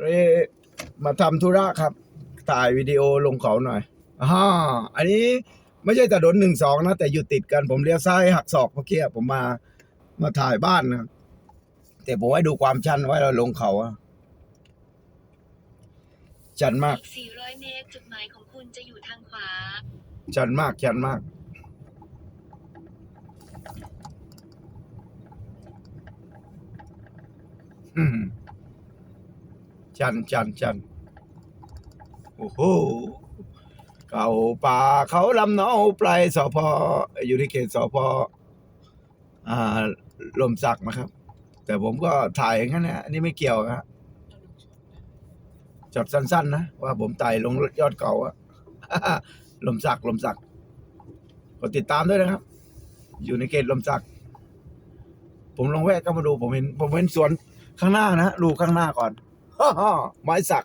เอ้ยมาทำธุระครับ ถ่ายวิดีโอลงเขาหน่อยอ่าอันนี้ไม่ใช่ถนนหนึ่งสองนะ แต่อยู่ติดกันผมเลี้ยวซ้ายหักศอกเมื่อกี้ผมมามาถ่ายบ้านนะแต่ผมให้ดูความชันไว้เราลงเขาอะชันมากอีก400 เมตรจุดหมายของคุณจะอยู่ทางขวา ชันมากชันมาก อืม ชันชันชันโอ้โหเก่าป่าเขาลำเนาปลายสพอยู่ที่เขตสพอ่าลมสักนะครับ แต่ผมก็ถ่ายอย่างนั้นนะอันนี้ไม่เกี่ยวนะจดสั้น ๆ นะ ว่าผมไต่ลงยอดเขาอะลมสักลมสักกดติดตามด้วยนะครับ อยู่ในเขตลมสัก ผมลงแวะก็มาดูผมเห็น ผมเห็นสวนข้างหน้านะดูข้างหน้าก่อน ไม้สัก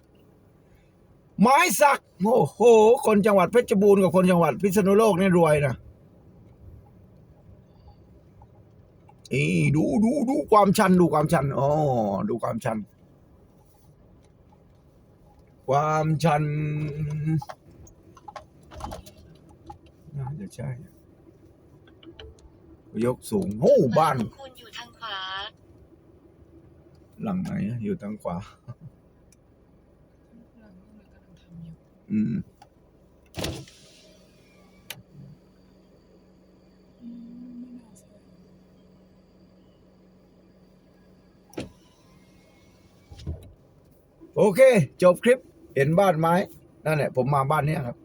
ไม้สัก โอ้โห คนจังหวัดเพชรบูรณ์กับคนจังหวัดพิษณุโลกนี่รวยนะอีดูดูดูความชันดูความชันอ๋อดูความชัน ความชันน่าจะใช่ ยกสูงโอ้บ้านจุดหมยของคุณอยู่ทางขวา หลังไหนอะอยู่ทางขวา อืมโอเค จบคลิป เห็นบ้านไม้ นั่นแหละ ผมมาบ้านเนี้ยครับ